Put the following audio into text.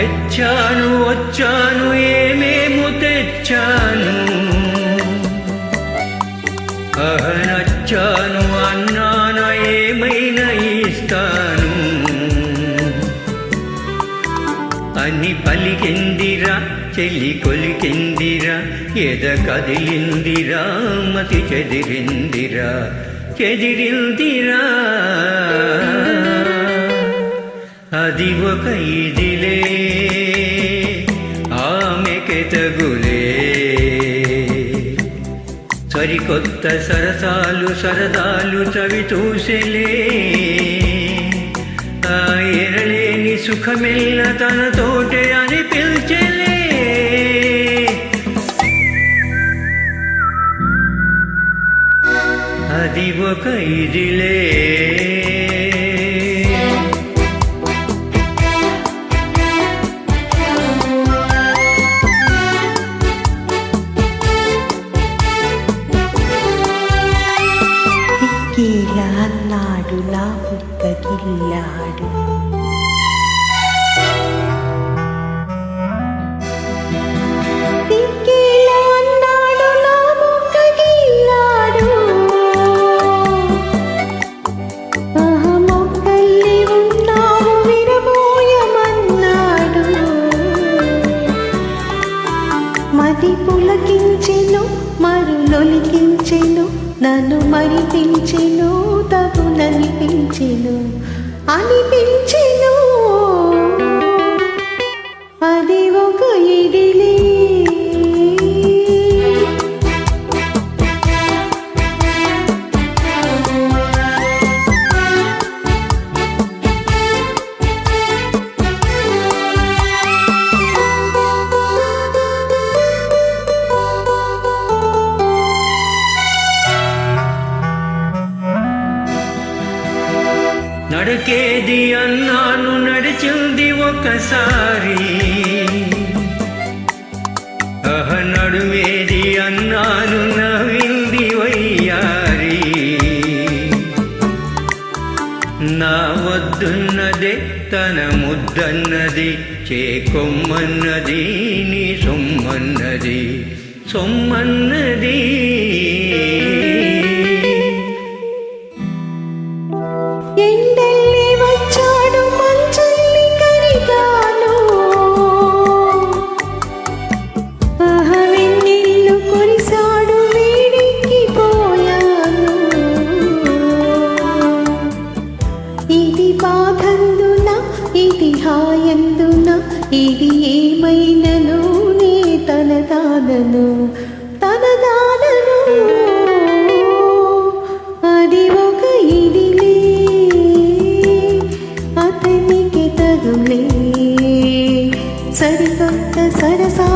మెచ్చాను వచ్చాను ఏమేము తెచ్చాను? అహనచ్చాను అన్నాన ఏమైనా ఇస్తాను? అని పలికిందిరా చెల్లి కొలికిందిరా ఎద కదిలిందిరా మతి చెదిరిందిరా చెదిరిందిరా. అది ఒక ఇది. సరికొత్త సరసాలు సరదాలు చవి చూసెలే. ఆ ఎరలేని సుఖమెల్ల తనతోటే అని పిలిచెలే. అది ఒక ఇదిలే. ఉన్నావు విరబోయమన్నాడు మది పులకించెను మరులొలికించెను నన్ను మరిపించెను తగు అనిపించెను అనిపించి ఒకసారి అహ నడుమేది అన్నాను నవ్వింది వయ్యారి. నా వద్దున్నదే తన ముద్దన్నది చేకొమ్మన్నది నీ సొమ్మన్నది సొమ్మన్నది. சரசா